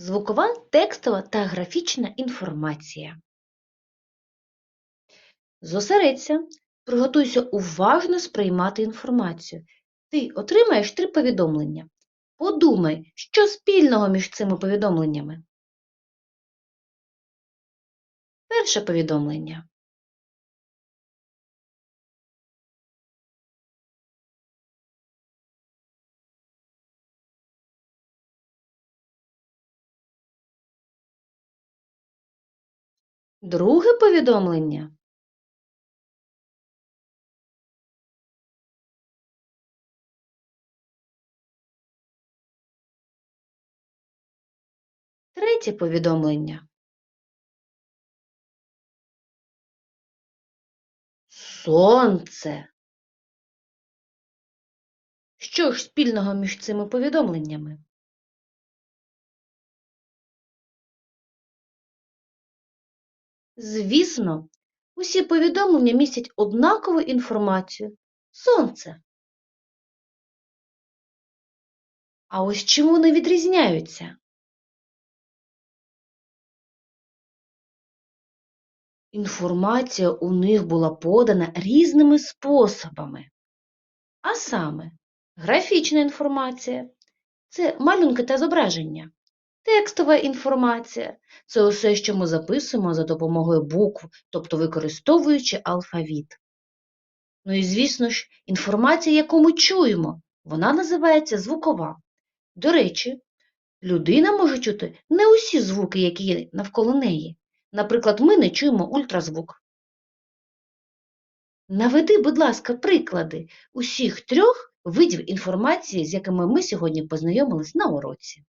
Звукова, текстова та графічна інформація. Зосередься, приготуйся уважно сприймати інформацію. Ти отримаєш три повідомлення. Подумай, що спільного між цими повідомленнями. Перше повідомлення. Друге повідомлення. Третє повідомлення. Сонце. Що ж спільного між цими повідомленнями? Звісно, усі повідомлення містять однакову інформацію – сонце. А ось чим вони відрізняються? Інформація у них була подана різними способами. А саме, графічна інформація – це малюнки та зображення. Текстова інформація – це усе, що ми записуємо за допомогою букв, тобто використовуючи алфавіт. Ну і, звісно ж, інформація, яку ми чуємо, вона називається звукова. До речі, людина може чути не усі звуки, які є навколо неї. Наприклад, ми не чуємо ультразвук. Наведи, будь ласка, приклади усіх трьох видів інформації, з якими ми сьогодні познайомились на уроці.